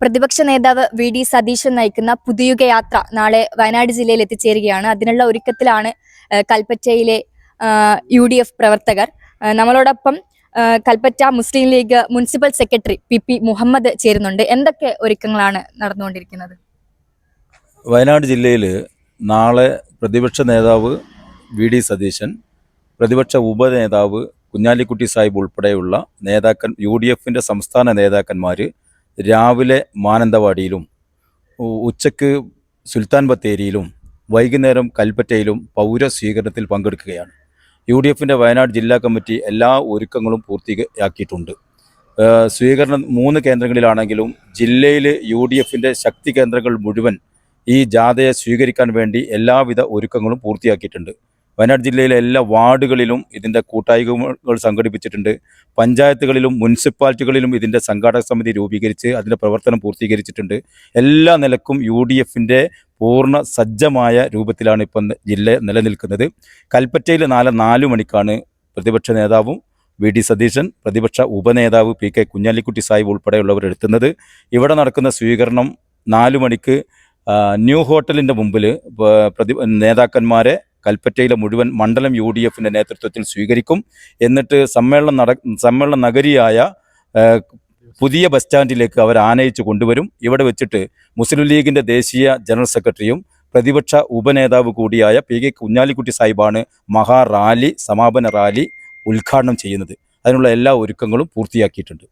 പ്രതിപക്ഷ നേതാവ് V D Satheesan നയിക്കുന്ന പുതിയുഗ യാത്ര നാളെ വയനാട് ജില്ലയിൽ എത്തിച്ചേരുകയാണ്. അതിനുള്ള ഒരുക്കത്തിലാണ് കൽപ്പറ്റയിലെ യു ഡി എഫ് പ്രവർത്തകർ. നമ്മളോടൊപ്പം Kalpetta Muslim League municipal secretary P P Muhammad ചേരുന്നുണ്ട്. എന്തൊക്കെ ഒരുക്കങ്ങളാണ് നടന്നുകൊണ്ടിരിക്കുന്നത്? വയനാട് ജില്ലയിൽ നാളെ പ്രതിപക്ഷ നേതാവ് വി ഡി സതീശൻ പ്രതിപക്ഷ ഉപനേതാവ് കുഞ്ഞാലിക്കുട്ടി സാഹിബ് ഉൾപ്പെടെയുള്ള നേതാക്കൻ യു ഡി എഫിന്റെ സംസ്ഥാന നേതാക്കന്മാർ രാവിലെ മാനന്തവാടിയിലും ഉച്ചയ്ക്ക് സുൽത്താൻ ബത്തേരിയിലും വൈകുന്നേരം കൽപ്പറ്റയിലും പൗരസ്വീകരണത്തിൽ പങ്കെടുക്കുകയാണ്. യു ഡി എഫിന്റെ വയനാട് ജില്ലാ കമ്മിറ്റി എല്ലാ ഒരുക്കങ്ങളും പൂർത്തിയാക്കിയിട്ടുണ്ട്. സ്വീകരണം മൂന്ന് കേന്ദ്രങ്ങളിലാണെങ്കിലും ജില്ലയിൽ യു ഡി എഫിന്റെ ശക്തി കേന്ദ്രങ്ങൾ മുഴുവൻ ഈ ജാഥയെ സ്വീകരിക്കാൻ വേണ്ടി എല്ലാവിധ ഒരുക്കങ്ങളും പൂർത്തിയാക്കിയിട്ടുണ്ട്. വയനാട് ജില്ലയിലെ എല്ലാ വാർഡുകളിലും ഇതിന്റെ കൂട്ടായ്മകൾ സംഘടിപ്പിച്ചിട്ടുണ്ട്. പഞ്ചായത്തുകളിലും മുനിസിപ്പാലിറ്റികളിലും ഇതിന്റെ സംഘാടക സമിതി രൂപീകരിച്ച് അതിന്റെ പ്രവർത്തനം പൂർത്തീകരിച്ചിട്ടുണ്ട്. എല്ലാ നിലക്കും യു ഡി എഫിന്റെ പൂർണ സജ്ജമായ രൂപത്തിലാണ് ഇപ്പം ജില്ല നിലനിൽക്കുന്നത്. കൽപ്പറ്റയിൽ നാല് നാലു മണിക്കാണ് പ്രതിപക്ഷ നേതാവും വി ഡി സതീശൻ പ്രതിപക്ഷ ഉപനേതാവ് പി കെ കുഞ്ഞാലിക്കുട്ടി സാഹിബ് ഉൾപ്പെടെയുള്ളവർ എത്തുന്നത് ഇവിടെ നടക്കുന്ന സ്വീകരണം നാലു മണിക്ക് ന്യൂ ഹോട്ടലിന്റെ മുമ്പിൽ പ്രതി നേതാക്കന്മാരെ കൽപ്പറ്റയിലെ മുഴുവൻ മണ്ഡലം യു ഡി എഫിന്റെ നേതൃത്വത്തിൽ സ്വീകരിക്കും. എന്നിട്ട് സമ്മേളനം നട സമ്മേളന നഗരിയായ പുതിയ ബസ് സ്റ്റാൻഡിലേക്ക് അവർ ആനയിച്ച് കൊണ്ടുവരും. ഇവിടെ വെച്ചിട്ട് മുസ്ലിം ലീഗിന്റെ ദേശീയ ജനറൽ സെക്രട്ടറിയും പ്രതിപക്ഷ ഉപനേതാവ് കൂടിയായ പി കെ കുഞ്ഞാലിക്കുട്ടി സാഹിബാണ് മഹാറാലി സമാപന റാലി ഉദ്ഘാടനം ചെയ്യുന്നത്. അതിനുള്ള എല്ലാ ഒരുക്കങ്ങളും പൂർത്തിയാക്കിയിട്ടുണ്ട്.